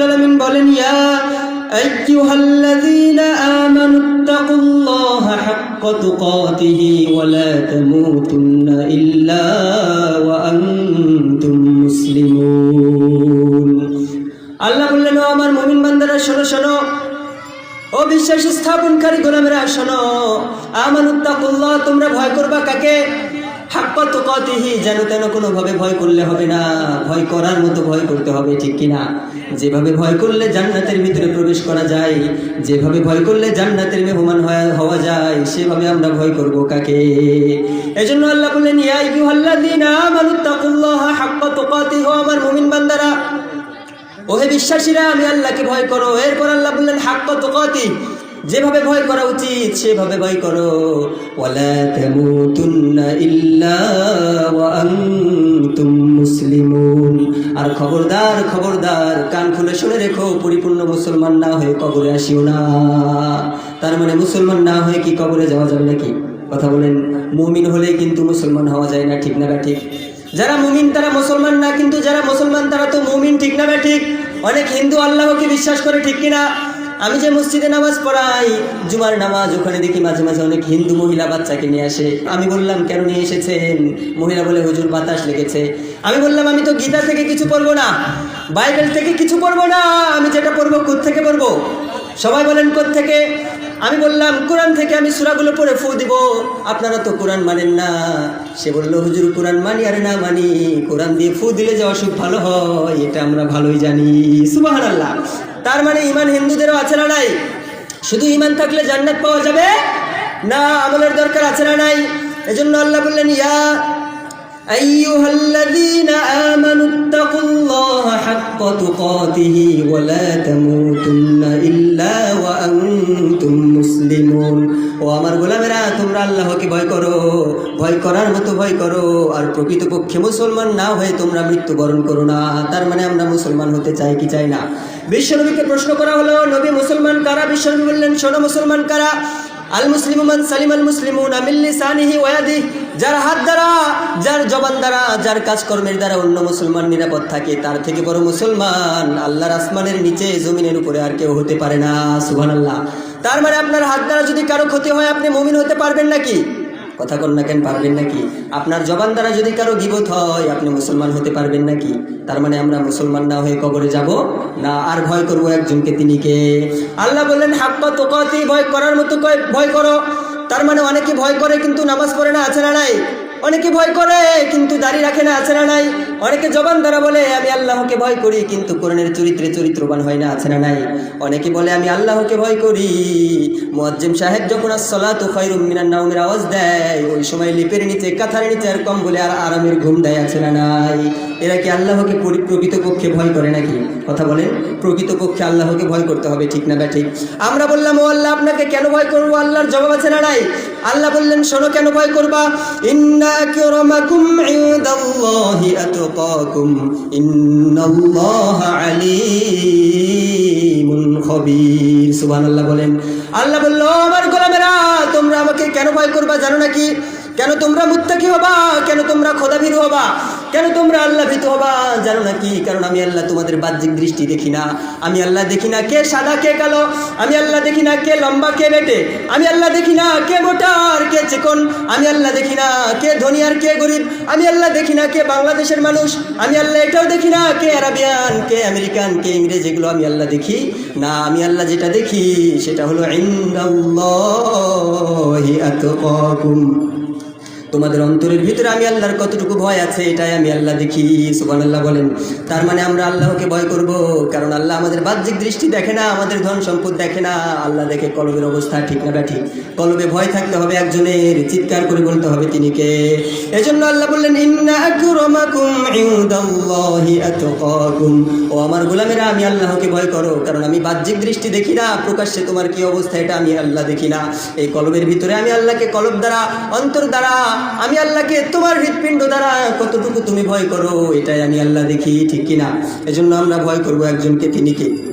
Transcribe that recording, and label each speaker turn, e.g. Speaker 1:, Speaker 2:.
Speaker 1: আলামিন বলেন, ইয়া আইয়ুহাল্লাযীনা আমানু তাকুল্লাহ হাক্কা তুকাতিহি ওয়া লা তামুতুন্না ইল্লা ওয়া আনতুম মুসলিমুন। আল্লাহ বললেন আমার মুমিন বান্দারা, শোনো শোনো। ও বিশ্বাস স্থাপনকারী গোলামেরা, শোনো। আমানুত্তাকুল্লাহ তোমরা ভয় করবা কাকে? হাক্কা তুকাতিহি যেন তেন কোনোভাবে ভয় করলে হবে না। ভয় করার মতো ভয় করতে হবে, ঠিক কিনা? যেভাবে ভয় করলে জান্নাতের ভিতরে প্রবেশ করা যায়, যেভাবে ভয় করলে জান্নাতের মেহমান হওয়া- যায়, সেভাবে আমরা ভয় করব কাকে? এজন্য আল্লাহ বললেন, ইয়া আইয়ুহাল্লাযীনা আমানুত্তাকুল্লাহ হাক্কা তুকাতিহি, ও আমার মুমিন বান্দারা। ওহে বিশ্বাসীরা, আমি আল্লাহকে ভয় করো। এরপর আল্লাহ বললেন, হাক্ক তোকাতি যেভাবে ভয় করা উচিত, সেভাবে ভয় করো। ওয়ালা তামুতুন্না ইল্লা ওয়া মুসলিমুন। আর খবরদার খবরদার, কান খুলে শুনে রেখো, পরিপূর্ণ মুসলমান না হয়ে কবরে আসিও না। তার মানে মুসলমান না হয়ে কি কবরে যাওয়া যাবে নাকি? কথা বলেন, মুমিন হলে কিন্তু মুসলমান হওয়া যায় না, ঠিক না ঠিক? যারা মুমিন, তারা মুসলমান না, কিন্তু যারা মুসলমান, তারা তো মুমিন, ঠিক না ঠিক? অনেক হিন্দু আল্লাহকে বিশ্বাস করে, ঠিক কিনা? আমি যে মসজিদে নামাজ পড়াই, জুমার নামাজ, ওখানে দেখি মাঝে মাঝে অনেক হিন্দু মহিলা বাচ্চাকে নিয়ে আসে। আমি বললাম, কেন নিয়ে এসেছেন? মহিলা বলে, হুজুর, বাতাস লেগেছে। আমি বললাম, আমি তো গীতা থেকে কিছু পড়ব না, বাইবেল থেকে কিছু পড়ব না, আমি যেটা পড়ব থেকে পড়ব? সবাই বলেন থেকে? আমি বললাম, কোরআন থেকে আমি সুরাগুলো পড়ে ফু দিব। আপনারা তো কোরআন মানেন না। সে বলল, হুজুর, কোরআন মানি আর না মানি, কোরআন দিয়ে ফু দিলে যে অসুখ ভালো হয়, এটা আমরা ভালোই জানি। সুবাহান আল্লাহ তার মানে ইমান হিন্দুদেরও আছে না নাই শুধু ইমান থাকলে জান্নাত পাওয়া যাবে না আমলের দরকার আছে না নাই এজন্য আল্লাহ বললেন ইয়া أيها الذين آمنوا اتقوا الله حق تقاته ولا تموتن ও আমার গোলামেরা, তোমরা আল্লাহকে ভয় করো, ভয় করার মতো ভয় করো, আর প্রকৃতপক্ষে মুসলমান না হয়ে তোমরা মৃত্যুবরণ করো না। তার মানে আমরা মুসলমান হতে চাই কি চাই না? বিশ্বনবীকে প্রশ্ন করা হলো, নবী মুসলমান কারা? বিশ্বনবী বললেন, শোনো মুসলমান কারা? আল মুসলিমান সালিম আল মুসলিমুন আমিল্লি সানিহি ওয়াদি যার হাত দ্বারা, যার জবান দ্বারা, যার কাজকর্মের দ্বারা অন্য মুসলমান নিরাপদ থাকে, তার থেকে বড় মুসলমান আল্লাহর আসমানের নিচে, জমিনের উপরে আর কেউ হতে পারে না। সুবহানাল্লাহ। তার মানে আপনার হাত দ্বারা যদি কারও ক্ষতি হয়, আপনি মুমিন হতে পারবেন নাকি? কথা কন না কেন, পারবেন নাকি? আপনার জবান দ্বারা যদি কারও গিবত হয়, আপনি মুসলমান হতে পারবেন নাকি? তার মানে আমরা মুসলমান না হয়ে কবরে যাব? না, আর ভয় করব একজনকে, তিনি কে? আল্লাহ বললেন, হাক্কা তোকাতি, ভয় করার মতো ভয় করো। তার মানে অনেকে ভয় করে কিন্তু নামাজ পড়ে না, আছে না নাই? অনেকে ভয় করে, কিন্তু দাঁড়িয়ে রাখে না, আছে না নাই? অনেকে জবান দ্বারা বলে, আমি আল্লাহকে ভয় করি, কিন্তু কোরআনের চরিত্রে চরিত্রবান হয় না, আছে না নাই? অনেকে বলে, আমি আল্লাহকে ভয় করি। মুয়াজ্জিম সাহেব যখন আসসালাত খায়রুম মিনান নাউমের আওয়াজ দেয়, ওই সময় লিপের নিচে, কাঁথার নিচে আর কম বলে আর আরামের ঘুম দেয়, আছে না নাই? এরা কি আল্লাহকে পরি- প্রকৃতপক্ষে ভয় করে নাকি? কথা বলেন প্রকৃতপক্ষে আল্লাহকে ভয় করতে হবে, ঠিক না ঠিক আমরা বললাম, ও আল্লাহ, আপনাকে কেন ভয় করব? আল্লাহর জবাব আছে না নাই? আল্লাহ বললেন, শোনো, কেন ভয় করবা? ইন্না আকিরামাকুম إن الله ইন্নাল্লাহা خبير. সুবহানাল্লাহ বলেন। আল্লাহ বলল, আমার গোলামেরা, তোমরা আমাকে কেন ভয় করবা জানো নাকি? কেন তোমরা মুত্তাকি হবা? কেন তোমরা খোদাভীরু হবা? কেন তোমরা আল্লাহ ভীত হবা? জানো না কি? কারণ আমি আল্লাহ তোমাদের বাহ্যিক দৃষ্টি দেখি না। আমি আল্লাহ দেখি না কে সাদা, কে কালো। আমি আল্লাহ দেখি না কে লম্বা, কে বেটে আমি আল্লাহ দেখি না কে মোটা আর কে চিকন। আমি আল্লাহ দেখি না কে ধনী আর কে গরিব। আমি আল্লাহ দেখি না কে বাংলাদেশের মানুষ। আমি আল্লাহ এটাও দেখি না কে আরাবিয়ান, কে আমেরিকান, কে ইংরেজ, এগুলো আমি আল্লাহ দেখি না। আমি আল্লাহ যেটা দেখি সেটা হলো ইন্দাল্লাহি তোমাদের অন্তরের ভিতরে আমি আল্লাহর কতটুকু ভয় আছে, এটাই আমি আল্লাহ দেখি সুবান আল্লাহ বলেন। তার মানে আমরা আল্লাহকে ভয় করব, কারণ আল্লাহ আমাদের বাহ্যিক দৃষ্টি দেখে না, আমাদের ধন সম্পদ দেখে না। আল্লাহ দেখে কলবের অবস্থা ঠিক না ব্যাঠি কলবে ভয় থাকতে হবে একজনের, চিৎকার করে বলতে হবে তিনি কে? এজন্য আল্লাহ বললেন ও আমার গোলামেরা, আমি আল্লাহকে ভয় করো, কারণ আমি বাহ্যিক দৃষ্টি দেখি না, প্রকাশ্যে তোমার কি অবস্থা, এটা আমি আল্লাহ দেখি না। এই কলবের ভিতরে আমি আল্লাহকে কলব দ্বারা, অন্তর দ্বারা আমি আল্লাহকে তোমার হৃৎপিণ্ড দ্বারা কতটুকু তুমি ভয় করো, এটাই আমি আল্লাহ দেখি, ঠিক কিনা? এজন্য আমরা ভয় করব একজনকে, তিনি কে?